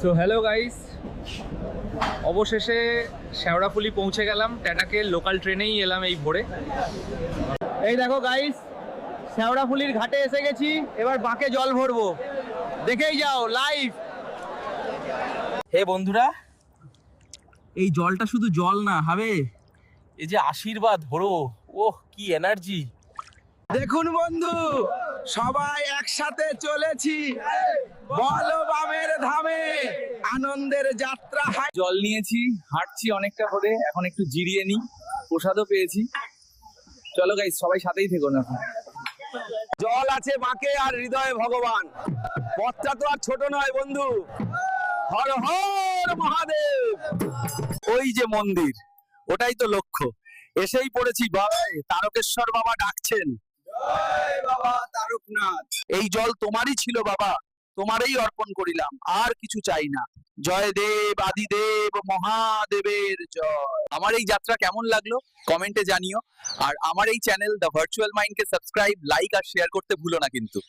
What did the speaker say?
So hello guys অবশেষে শেওড়াফুলি পৌঁছে গেলাম। টাটাকে লোকাল ট্রেনেই এলাম এই ভোরে। এই দেখো গাইস শেওড়াফুলির ঘাটে এসে গেছি। এবার বাঁকে জল ভরবো। দেখেই যাও লাইভ হে বন্ধুরা, এই জলটা শুধু জল না, হবে? এই যে আশীর্বাদ হরো ওহ, কি এনার্জি দেখুন বন্ধু, সবাই একসাথে চলেছি। বলো বামের ধামে। আনন্দের যাত্রা জল নিয়েছি হাঁটছি অনেকটা করে এখন একটু জিরিয়ে নিই প্রসাদও পেয়েছি। চলো গাই সবাই সাথেই থেকো না। জল আছে বাঁকে আর হৃদয়ে ভগবান। পথটা তো আর ছোট নয় বন্ধু। হর হর মহাদেব। ওই যে মন্দির ওটাই তো লক্ষ্য। এসেই পড়েছি বাবায় তারকেশ্বর বাবা ডাকছেন। বাবা তারকনাথ। এই জল তোমারই ছিল বাবা। তোমারই অর্পণ করিলাম, আর কিছু চাই না। জয় দেব, আদিদেব, মহাদেবের জয়। আমার এই যাত্রা কেমন লাগল? কমেন্টে জানিও। আর আমার এই চ্যানেল দ্য ভার্চুয়াল মাইন্ডকে সাবস্ক্রাইব লাইক আর শেয়ার করতে ভুলো না কিন্তু।